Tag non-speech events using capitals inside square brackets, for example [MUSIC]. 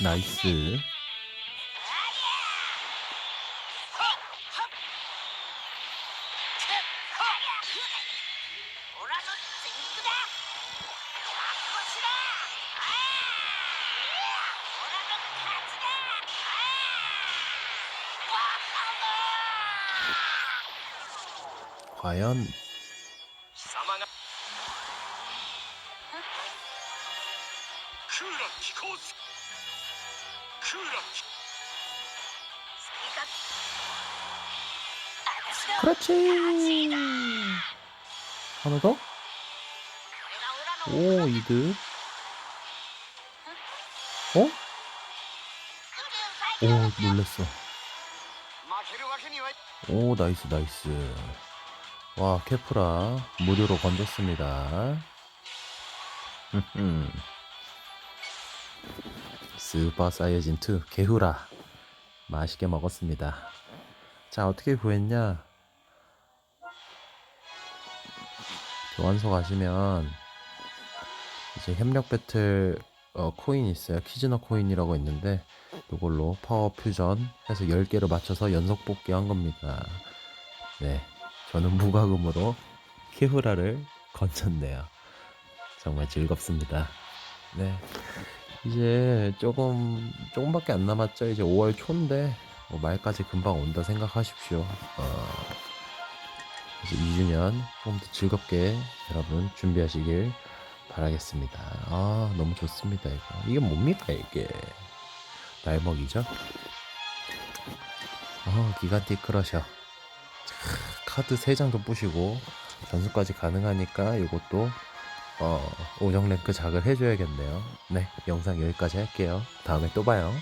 나이스. 과연 그렇지. 하나 더 오 이드 어? 오 놀랬어. 오 나이스 나이스. 와 케프라 무료로 건졌습니다. [LAUGHS] 스ーパー 사이어진 2 개후라 맛있게 먹었습니다. 자, 어떻게 구했냐? 교환소 가시면 이제 협력 배틀 어, 코인 있어요. 키즈너 코인이라고 있는데 이걸로 파워 퓨전 해서 10개를 맞춰서 연속 뽑기 한 겁니다. 네. 저는 [LAUGHS] 무과금으로 키후라를 건졌네요. 정말 즐겁습니다. 네. 이제 조금, 조금밖에 안 남았죠. 이제 5월 초인데, 뭐 말까지 금방 온다 생각하십시오. 어, 이제 2주년 좀더 즐겁게 여러분 준비하시길 바라겠습니다. 아, 너무 좋습니다, 이거. 이게 뭡니까, 이게. 날먹이죠? 어, 기간틱 크러셔. 차, 카드 3장도 부시고, 전수까지 가능하니까 이것도, 어, 오정 랭크 작을 해줘야겠네요. 네, 영상 여기까지 할게요. 다음에 또 봐요.